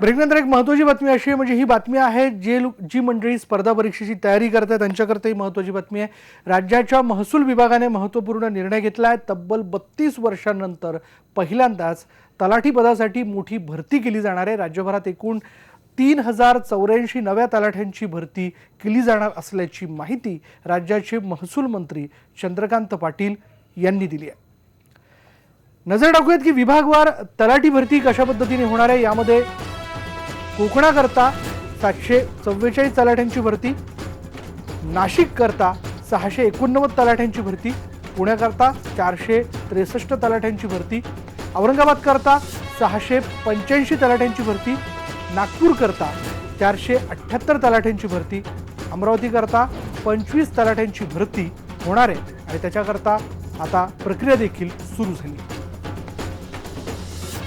ब्रेकनंतर एक महत्त्वाची बातमी अशी आहे म्हणजे ही बातमी आहे जे जी मंडळी स्पर्धा परीक्षेची तयारी करत आहे त्यांच्याकरता ही महत्त्वाची बातमी आहे. राज्याच्या महसूल विभागाने महत्त्वपूर्ण निर्णय घेतला आहे तब्बल बत्तीस वर्षांनंतर पहिल्यांदाच तलाठी पदासाठी मोठी भरती केली जाणार आहे. राज्यभरात एकूण तीन हजार चौऱ्याऐंशी नव्या तलाठ्यांची भरती केली जाणार असल्याची माहिती राज्याचे महसूल मंत्री चंद्रकांत पाटील यांनी दिली आहे. नजर टाकूयात की विभागवार तलाठी भरती कशा पद्धतीने होणार आहे यामध्ये कोकणाकरता सातशे चव्वेचाळीस तलाठ्यांची भरती नाशिककरता सहाशे एकोणनव्वद तलाठ्यांची भरती पुण्याकरता चारशे त्रेसष्ट तलाठ्यांची भरती औरंगाबादकरता सहाशे पंच्याऐंशी तलाठ्यांची भरती नागपूरकरता चारशे अठ्ठ्याहत्तर तलाठ्यांची भरती अमरावतीकरता पंचवीस तलाठ्यांची भरती होणार आहे आणि त्याच्याकरता आता प्रक्रिया देखील सुरू झाली.